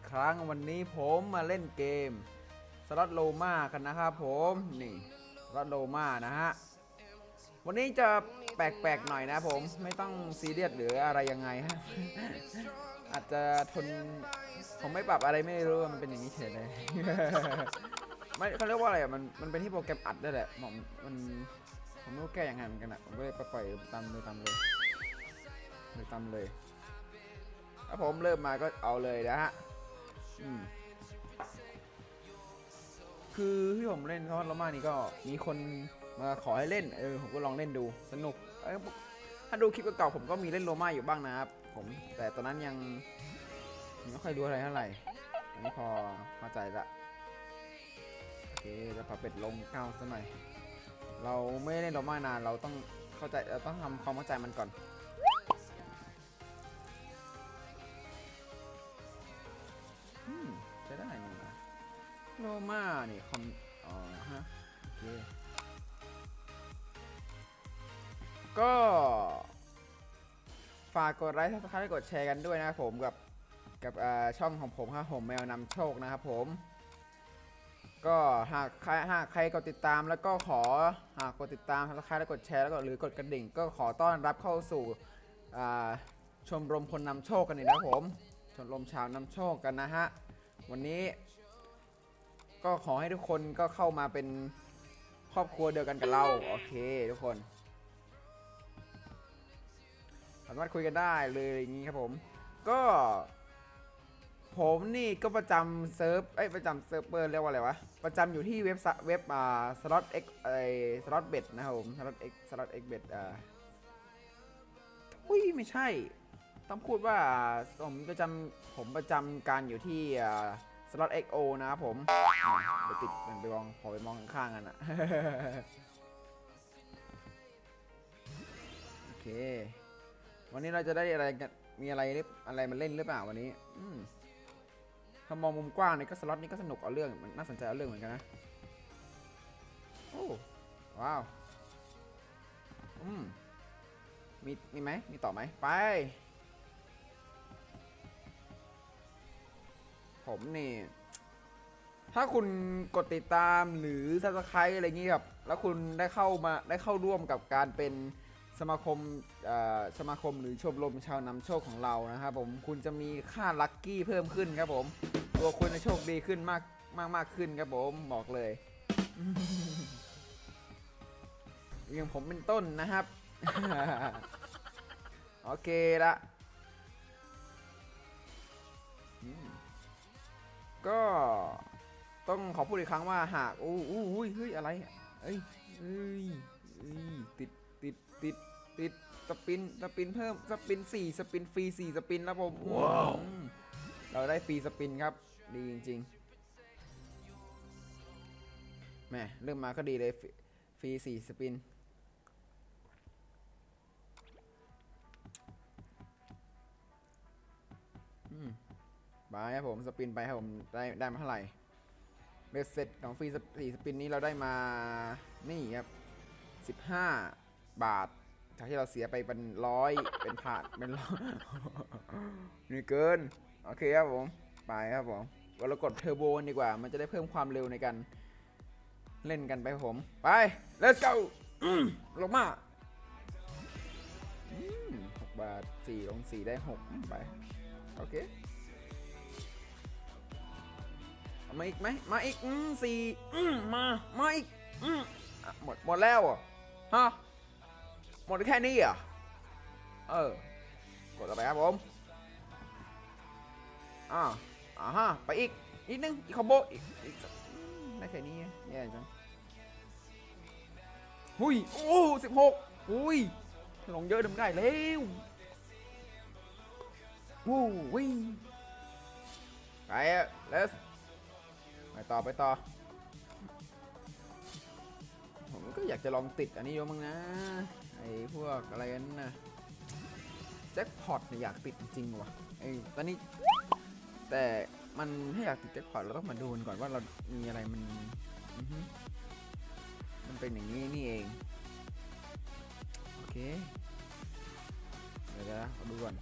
กครั้งวันนี้ผมมาเล่นเกมสล็อตโลมากันนะครับผมนี่สล็อตโลมานะฮะวันนี้จะแปลกๆหน่อยนะผมไม่ต้องซีเรียสหรืออะไรยังไงฮะอาจจะทนผมไม่ปรับอะไรไม่รู้มันเป็นอย่างนี้เฉยเลยไม่เขาเรียกว่าอะไรอะมันมันเป็นที่โปรแกรมอัดได้แหละผมมันผมไม่รู้แก้ยังไงเหมือนกันอะผมก็เลยปล่อยตามเลยตามเลยเลยตามเลยถ้าผมเริ่มมาก็เอาเลยนะฮะ อืมคือที่ผมเล่นเขาละมานี่ก็มีคนมาขอให้เล่น เออ ผมก็ลองเล่นดูสนุกเอ้ยถ้าดูคลิปเก่าๆผมก็มีเล่นโรม่าอยู่บ้างนะครับ ผม แต่ตอนนั้นยังยังไม่ค่อยรู้อะไรเท่าไหร่อันนี้พอเข้าใจละโอเคจะพาเป็ดลงก้าวสักหน่อยเราไม่ได้เล่นโรม่านานเราต้องเข้าใจเราต้องทำความเข้าใจมันก่อน โลมานี่คอมอ๋อฮะโอเคก็ ฝากกดไลค์ซับสไครกดแชร์กันด้วยนะครับผมกับกับช่องของผมครับผมแมวนำโชคนะครับผม ก็หากใครหากใครกดติดตามแล้วก็ขอหากกดติดตามซับสไครต์แล้วกดแชร์แล้วก็หรือกดกระดิ่ง ก็ขอต้อนรับเข้าสู่ชมรมคนนำโชคกันนี่นะครับผมชมรมชาวนำโชคกันนะฮะวันนี้ ก็ขอให้ทุกคนก็เข้ามาเป็นครอบครัวเดียวกันกับเราโอเคทุกคน สามารถคุยกันได้เลยอย่างนี้ครับผม ก็ ผมนี่ก็ประจำเซิร์ฟเอ้ยประจำเซิร์ฟเวอร์เรียกว่าอะไรวะ ประจำอยู่ที่เว็บเว็บอ่าสล็อตเอ็กไอสล็อตเบ็ดนะครับผมสล็อตเอ็กสล็อตเอ็กเบ็ดอ่าอุ้ยไม่ใช่ ต้องพูดว่าผมประจำผมประจำการอยู่ที่ สล็อตเอ็กโอนะครับผมไปติดมันไปมองขอไปมองข้างๆกันอะโอเค วันนี้เราจะได้อะไรกันมีอะไรหรืออะไรมาเล่นหรือเปล่าวันนี้ถ้ามองมุมกว้างเนี่ยก็สล็อตนี่ก็สนุกเอาเรื่องมันน่าสนใจเอาเรื่องเหมือนกันนะโอ้ว้าวอืมมีมีไหมมีต่อไหมไป ผมนี่ ถ้าคุณกดติดตามหรือ subscribe อะไรอย่างงี้ครับ แล้วคุณได้เข้ามาได้เข้าร่วมกับการเป็นสมาคมอ่อสมาคมหรือชมรมชาวนำโชคของเรานะครับผมคุณจะมีค่าลัคกี้เพิ่มขึ้นครับผม ตัวคุณจะโชคดีขึ้นมากมากมากขึ้นครับผมบอกเลยอย่างผมเป็นต้นนะครับ โอเคละ ก็ต้องขอพูดอีกครั้งว่าหากอู้อู้อุ้ยเฮ้ยอะไรอะเอ้ยเอ้ยเอ้ยติดติดติดติดสปินสปินเพิ่มสปินสี่สปินฟรีสี่สปินแล้วผมว้าวเราได้ฟรีสปินครับ ดีจริงๆแหม่เริ่มมาก็ดีเลยฟรีฟรีสี่สปิน บายครับผมสปินไปครับผมได้ได้มาเท่าไหร่เบสเซ็ตของฟรีสี่สปินนี้เราได้มานี่ครับ 15 บาท จากที่เราเสียไปเป็นร้อยเป็นผานเป็นร้อยนี่เกิน โอเคครับผม ไปครับผมเรากดเทอร์โบดีกว่า มันจะได้เพิ่มความเร็วในการเล่นกันไปครับผม ไป let's go ลงมาหกบาทสี่ลงสี่ได้หกไป โอเค มาอีกไหมมาอีกอืมสี่อืมมา มาอีกอืมอะหมดหมดแล้วเหรอะฮะหมดแค่นี้เหรอะเออกดต่อไปครับผมอ่าอ่าฮะไปอีกนิดนึงอีกคอมโบอีกอีกสักอืมได้แค่นี้แย่จังหุยโอ้สิบหกหุยลงเยอะทำได้เร็ววู้วิ่งไปอะ let's ไปต่อไปต่อ ผมก็อยากจะลองติดอันนี้อยู่มั้งนะไอ้พวกอะไรนั่นนะแจ็คพอตเนี่ยอยากติดจริงๆว่ะไอ้ตอนนี้ แต่มันให้อยากติดแจ็คพอตเราต้องมาดูกันก่อนว่าเรามีอะไรมันมันเป็นอย่างนี้นี่เองโอเคเดี๋ยวนะขอดูก่อน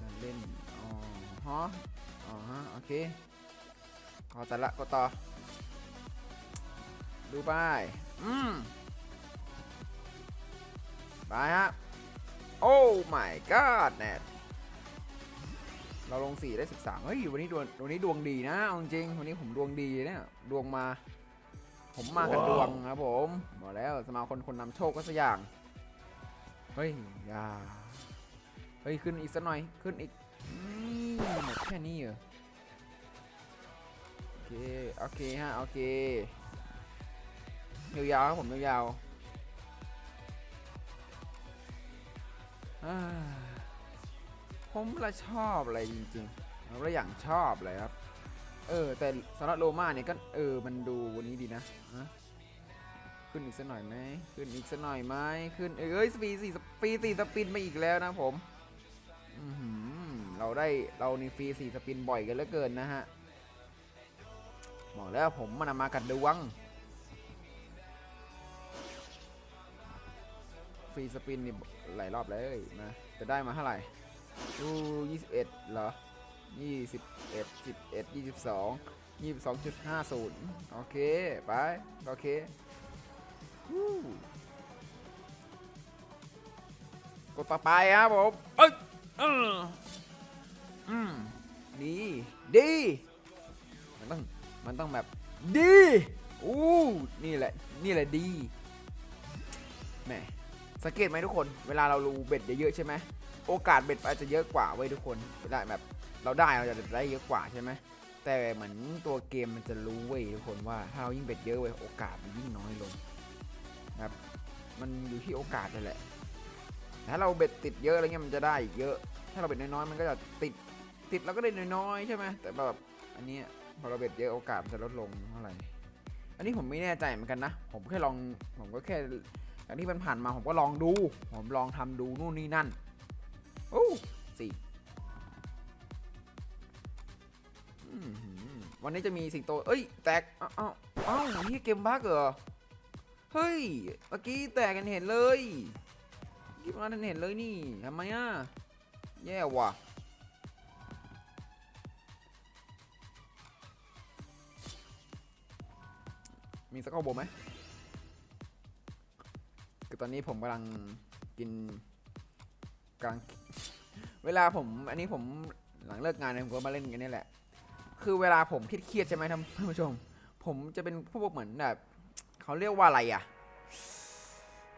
การเล่นอ๋อฮะอ๋อฮะโอเค ขอแต่ละก็ต่อ ดูไป อืม ไปฮะ โอ้ my god แนทเราลง 4 ได้ 13 เฮ้ย วันนี้ดวงวันนี้ดวงดีนะเอาจริง วันนี้ผมดวงดีเนี่ย ดวงมา ผมมากับดวงครับผมบอกแล้วสมาคมคนนำโชคก็สักอย่าง เฮ้ย อย่า เฮ้ย ขึ้นอีกสักหน่อย ขึ้นอีกอืมหมดแค่นี้เหรอ เคโอเคฮะโอเคยาวๆครับผมยาวๆผมละชอบอะไรจริงๆผมละอย่างชอบเลยครับ เออ แต่สำหรับโรม่าเนี่ยก็เออมันดูวันนี้ดีนะะขึ้นอีกสักหน่อยไหมขึ้นอีกสักหน่อยไหมขึ้นเอ้ยสปีสี่สปีสี่สปินมาอีกแล้วนะผมเราได้เรานี่ฟรีสี่สปินบ่อยกันเหลือเกินนะฮะ บอกแล้วผมมันมากัดดวงฟรีสปินนี่หลายรอบเลยนะจะได้มาเท่าไหร่ดูยี่สิบเอ็ดเหรอยี่สิบเอ็ดสิบเอ็ดยี่สิบสองยี่สิบสองจุดห้าศูนย์โอเค ไป โอเควู้กดต่อไปครับผมเอ้ยเอออืมดี ดีมันต้อง มันต้องแบบดีอู้นี่แหละนี่แหละดีแหมสังเกตไหมทุกคน เวลาเรารูเบ็ดเยอะๆใช่ไหมโอกาสเบ็ดอาจจะเยอะกว่าเว้ยทุกคนเวลาแบบเราได้เราจะได้เยอะกว่าใช่ไหมแต่เหมือนตัวเกมมันจะรู้เว้ยทุกคนว่าถ้าเรายิ่งเบ็ดเยอะเว้ยโอกาสมันยิ่งน้อยลงนะครับมันอยู่ที่โอกาสนั่นแหละถ้าเราเบ็ดติดเยอะอะไรเงี้ยมันจะได้เยอะ ถ้าเราเบ็ดน้อยๆมันก็จะติดติดแล้วก็ได้น้อยๆใช่ไหมแต่แบบอันเนี้ย พอเราเบ็ดเยอะโอกาสมันจะลดลงเท่าไหร่ อันนี้ผมไม่แน่ใจเหมือนกันนะ ผมแค่ลอง ผมก็แค่จากที่มันผ่านมาผมก็ลองดู ผมลองทำดูนู่นนี่นั่น โอ้สี่วันนี้จะมีสิงโต เอ้ย แตกเอ้าเอ้าเอ้านี่เกมบั๊กเหรอ เฮ้ย เมื่อกี้แตกกันเห็นเลยเมื่อกี้มาทันเห็นเลยนี่ทำไมอะ แย่ว่ะ มีสกข้อโบไหมคือตอนนี้ผมกำลังกินกลังเวลาผมอันนี้ผมหลังเลิกงานนี่ผมก็มาเล่นกันนี่แหละ คือเวลาผมเครียดใช่ไหมท่านผู้ชม ผมจะเป็นพวกเหมือนแบบเขาเรียกว่าอะไรอะ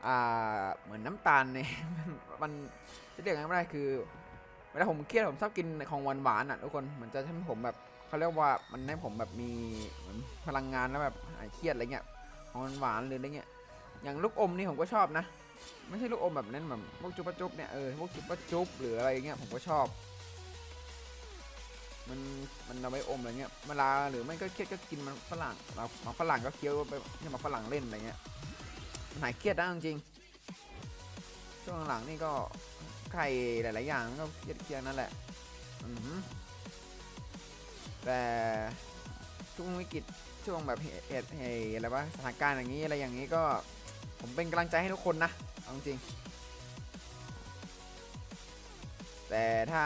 อ่าเหมือนน้ำตาลเนี่ยมันจะเรียกไงไม่ได้คือ เวลาผมเครียดผมชอบกินของหวานหวานๆอะทุกคนมันจะทำให้ผมแบบ เขาเรียกว่ามันให้ผมแบบมีพลังงานแล้วแบบหายเครียดอะไรเงี้ยของหวานหรืออะไรเงี้ย อย่างลูกอมนี่ผมก็ชอบนะ ไม่ใช่ลูกอมแบบนั้นแบบพวกจุ๊บจุบเนี่ยเออพวกจุ๊บจุบหรืออะไรเงี้ยผมก็ชอบ มันมันเอาไว้อมอะไรเงี้ยเวลาหรือไม่ก็เครียดก็กินมันฝรั่งเรามาฝรั่งก็เคี้ยวไปเนี่มาฝรั่งเล่นอะไรเงี้ยมันหายเครียดได้จริงช่วงหลังนี่ก็ไข่หลายๆอย่างก็เครียดเครียดนั่นแหละ อือ แต่ช่วงวิกฤตช่วงแบบเหตุเหตุอะไรวะสถานการณ์อย่างนี้อะไรอย่างนี้ก็ผมเป็นกำลังใจให้ทุกคนนะเอาจริง แต่ถ้า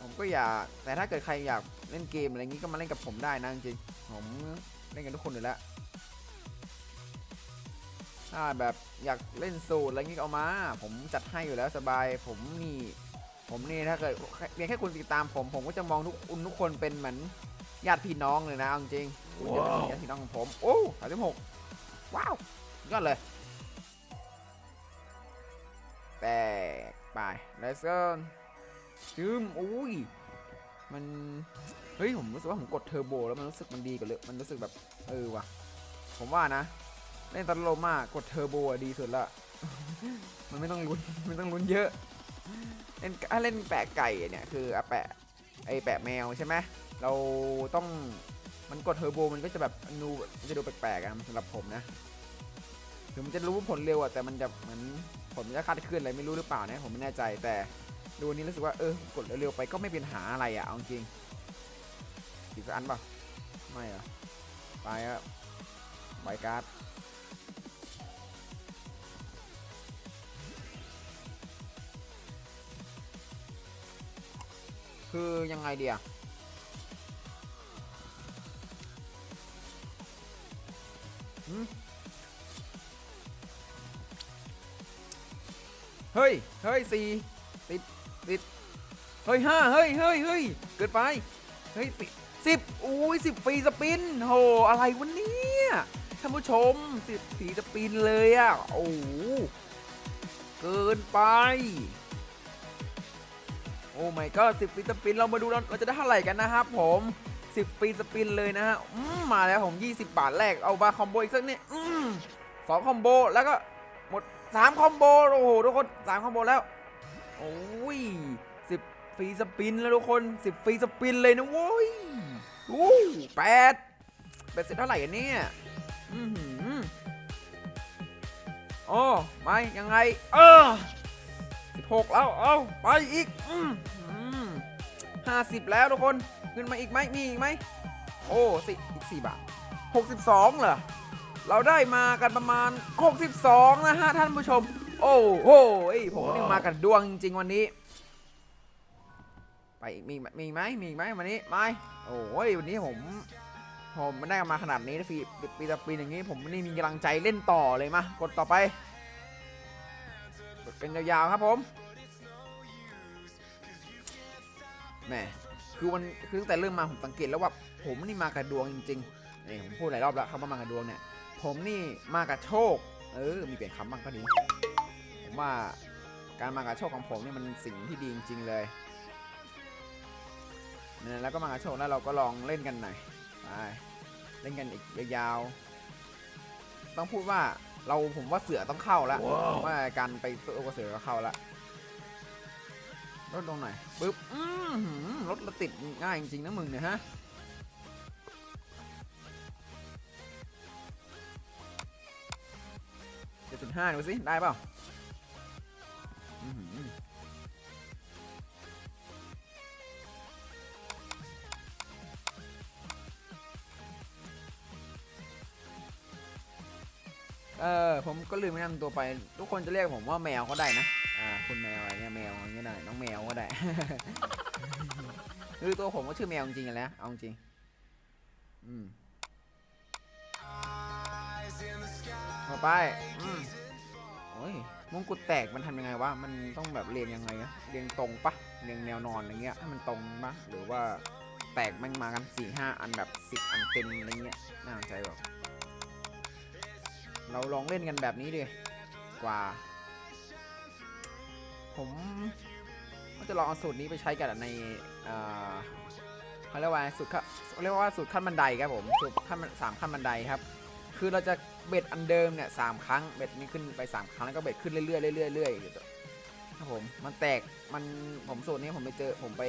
ผมก็อยากแต่ถ้าเกิดใครอยากเล่นเกมอะไรอย่างนี้ก็มาเล่นกับผมได้นะจริงผมเล่นกันทุกคนอยู่แล้วถ้าแบบอยากเล่นสูตรอะไรอย่างนี้ก็เอามา ผมจัดให้อยู่แล้วสบาย ผมนี่ ผมนี่ถ้าเกิดเพียงแค่คุณติดตามผมผมก็จะมองทุกคุณทุกคนเป็นเหมือนญาติพี่น้องเลยนะเอาจริงๆคุณจะเป็นญาติพี่น้องของผม โอ้สามสิบหกว้าวยอดเลย แตกไป let's go จึมอุ้ยมันเฮ้ยผมรู้สึกว่าผมกดเทอร์โบแล้วมันรู้สึกมันดีกว่าเลยมันรู้สึกแบบเออว่ะ ผมว่านะเล่นตอนโลมากดเทอร์โบอะดีสุดละ มันไม่ต้องลุ้นไม่ต้องลุ้นเยอะ เล่นถ้าเล่นแปะไก่เนี่ยคืออแปะไอแปะแมวใช่ไหมเราต้องมันกดเทอร์โบมันก็จะแบบนูมันจะดูแปลกๆอะสำหรับผมนะถึงมันจะรู้ผลเร็วอะแต่มันจะเหมือนผลมันจะคาดเคลื่อนอะไรไม่รู้หรือเปล่านะผมไม่แน่ใจแต่ดูนี้รู้สึกว่าเออกดเร็วๆไปก็ไม่เป็นหาอะไรอะเอาจริงอีกสักอันป่าไม่เหรอไปอะใบการ์ด คือยังไงเดียเฮ้ย เฮ้ยสี่ติดติดเฮ้ยห้าเฮ้ยเฮ้ยเฮ้ยเกินไป เฮ้ยสิสิบอุ้ยสิบฟรีสปินโหอะไรวะเนี่ยท่านผู้ชมสิบสีสปินเลยอะโอ้เกินไป โอ้ไม่ก็สิบฟีสปินเรามาดูเราเราจะได้เท่าไหร่กันนะครับผมสิบฟีสปินเลยนะฮะอืมมาแล้วผม20 บาทแรกเอาบาคอมโบอีกสักนี่อืมสองคอมโบแล้วก็หมดสามคอมโบโอ้โหทุกคนสามคอมโบแล้วโอ้ยสิบฟรีสปินแล้วทุกคนสิบฟรีสปินเลยนะโว้ยอู้แปดแปดเสร็จเท่าไหร่กันเนี่ยอือหือโอ้ไม่ยังไง เออ หกแล้ว เอาไปอีกอืมห้าสิบแล้วทุกคน ขึ้นมาอีกไหมมีอีกไหม โอ้สิอีกสี่บาทหกสิบสองเหรอ เราได้มากันประมาณ62นะฮะท่านผู้ชม โอ้โหผมนี่มากันดวงจริงๆวันนี้ ไปอีกมีมีไหมมีอีกไหมวันนี้ไม่โอ้ยวันนี้ผมผมไม่ได้มาขนาดนี้นะฟีปีต่อปีอย่างนี้ ผมไม่มีกำลังใจเล่นต่อเลยมากดต่อไปกดเป็นยาวๆครับผม แหมคือวันคือตั้งแต่เริ่มมาผมสังเกตแล้วว่าผมนี่มากับดวงจริงๆนี่ผมพูดหลายรอบแล้วคำว่ามากับดวงเนี่ย ผมนี่มากับโชค เออ มีเปลี่ยนคำบ้างก็ดี ผมว่าการมากับโชคของผมนี่มันสิ่งที่ดีจริงๆเลยเนี่ยแล้วก็มากับโชคแล้วเราก็ลองเล่นกันหน่อยไปเล่นกันอีกยาวๆต้องพูดว่าเราผมว่าเสือต้องเข้าแล้วผมว่าการไปตัวกับเสือก็เข้าแล้ว รถตรงหน่อยปึ๊บอือหือรถเราติดง่ายจริงๆนะมึงเนี่ยฮะเจ็ดจุดห้าดูสิได้เปล่าเออผมก็ลืมแนะนำตัวไป ทุกคนจะเรียกผมว่าแมวก็ได้นะ อ่า คุณแมวอะไรเงี้ยแมว อน้องแมวก็ได้ คือตัวผมก็ชื่อแมวจริงๆอะนะเอาจริงอืมต่อไปอืมโอ้ยมงกุฎแตกมันทำยังไงวะ มันต้องแบบเรียงยังไงอะเรียงตรงปะเรียงแนวนอนอะไรเงี้ยให้มันตรงปะหรือว่าแตกม่งมากันสี่ห้าอันแบบสิบอันเต็มอะไรเงี้ย น่าสนใจแบบเราลองเล่นกันแบบนี้ดิกว่า ผม ก็จะลองเอาสูตรนี้ไปใช้กันในเขาเรียกว่าสูตรขั้นเขาเรียกว่าสูตรขั้นบันไดครับผมสูตรขั้นสามขั้นบันไดครับ คือเราจะเบ็ดอันเดิมเนี่ยสามครั้งเบ็ดนี้ขึ้นไปสามครั้งแล้วก็เบ็ดขึ้นเรื่อยๆเรื่อยๆเรื่อยๆครับผมมันแตกมันผมสูตรนี้ผมไปเจอผมไป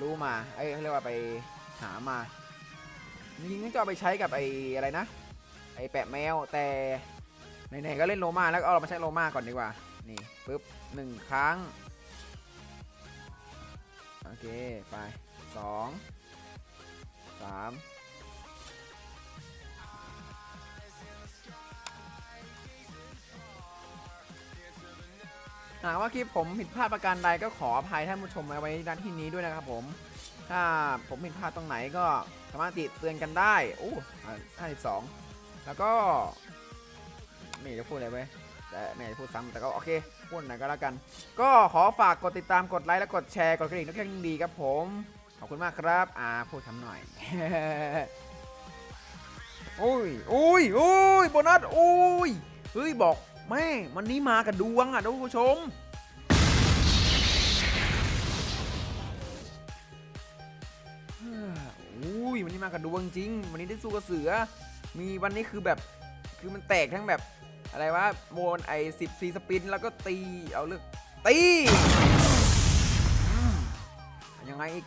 รู้มาไอ้ยเขาเรียกว่าไปหามาจริงๆก็เอาไปใช้กับไอ้อะไรนะ ไอ้แปะแมวแต่ไหนๆก็เล่นโลมาแล้วก็เอาเรามาใช้โลมาก่อนดีกว่านี่ปึ๊บหนึ่งครั้ง อเค ไปสองสามหากว่าคลิปผมผิดพลาดประการใดก็ขออภัยท่านผู้ชมไว้ณที่นี้ด้วยนะครับผม ถ้าผมผิดพลาดตรงไหนก็สามารถติเตือนกันได้โอ้ห้าสิบสอง แล้วก็ ไม่จะพูดอะไรไว้ แต่ไม่ยพูดซ้ำแต่ก็โอเคพูดหน่อยก็แล้วกัน ก็ขอฝากกดติดตามกดไลค์และกดแชร์กดกระดิ่งทุกอย่างดีครับผมขอบคุณมากครับ อ่าพูดคำหน่อยโอ้ยโอ้ยโอ้ยโบนัสโอ้ยเฮ้ยบอกแม่วันนี้มากับดวงอะท่านผู้ชมอุ้ยวันนี้มากับดวงจริง วันนี้ได้สู้กับเสือ มีวันนี้คือแบบคือมันแตกทั้งแบบ อะไรวะโมนไอสิบซีสปินแล้วก็ตีเอาเลือกตียังไงอีก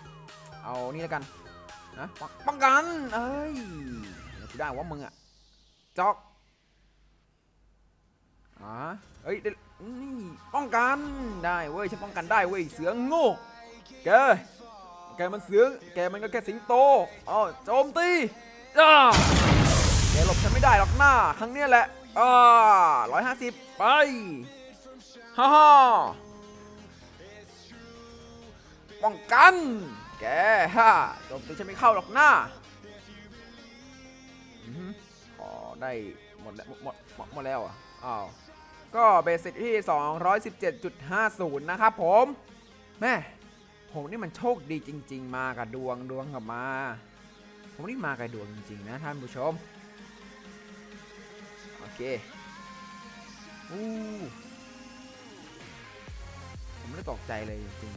เอานี่แล้วกันนะป้องป้องกันเอ้ยกูได้ว่ามึงอะจอกอ๋อเอ้ยนี่ป้องกันได้เว้ยฉันป้องกันได้เว้ยเสือโง่แกแกมันเสือแกมันก็แค่สิงโตอ๋อโจมตีอ้าแกหลบฉันไม่ได้หรอกหน้าครั้งเนี้ยแหละ อ่าร้อยห้าสิบไป ฮ่าฮ่าป้องกัน แกฮะจมตีฉันไม่เข้าหรอกนะอือหือขอได้หมดแล้วหมดหมดหมดแล้วอะอ้าว ก็เบสิกที่ 217.50 นะครับผม แม่ผมนี่มันโชคดีจริง ๆ มากับดวงดวงกับมา ผมนี่มากับดวงจริง ๆ นะท่านผู้ชม เคอู้ผมไม่ได้ตกใจเลยจริง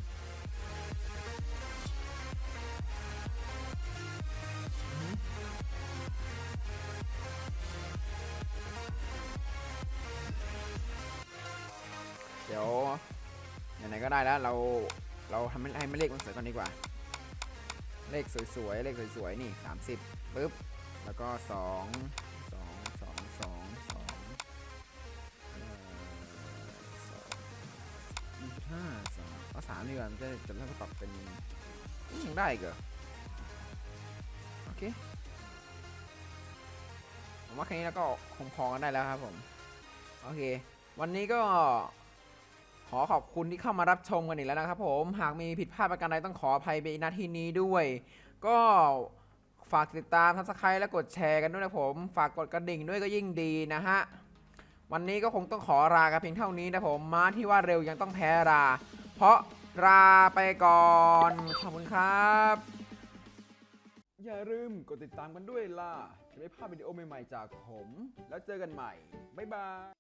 เดี๋ยวไหนๆก็ได้แล้วเราเราทำให้ให้ไม่เลขมันสวยก่อนดีกว่า เลขสวยๆ เลขสวยๆ นี่ 30ปึ๊บ แล้วก็ 2 ดีกว่ามันจะจะเริ่มปรับเป็นยังได้อีกเหรอโอเคผมว่าแค่นี้แล้วก็คงพอกันได้แล้วครับผม โอเค วันนี้ก็ขอขอบคุณที่เข้ามารับชมกันอีกแล้วนะครับผม หากมีผิดพลาดประการใดต้องขออภัยไปณที่นี้ด้วย ก็ฝากติดตามทักไครและกดแชร์กันด้วยนะผม ฝากกดกระดิ่งด้วยก็ยิ่งดีนะฮะ วันนี้ก็คงต้องขอลากันเพียงเท่านี้นะผม ม้าที่ว่าเร็วยังต้องแพ้รา เพราะ ลาไปก่อน ขอบคุณครับ อย่าลืมกดติดตามกันด้วยล่ะ จะได้ภาพวิดีโอใหม่ ๆ จากผม แล้วเจอกันใหม่ บ๊ายบาย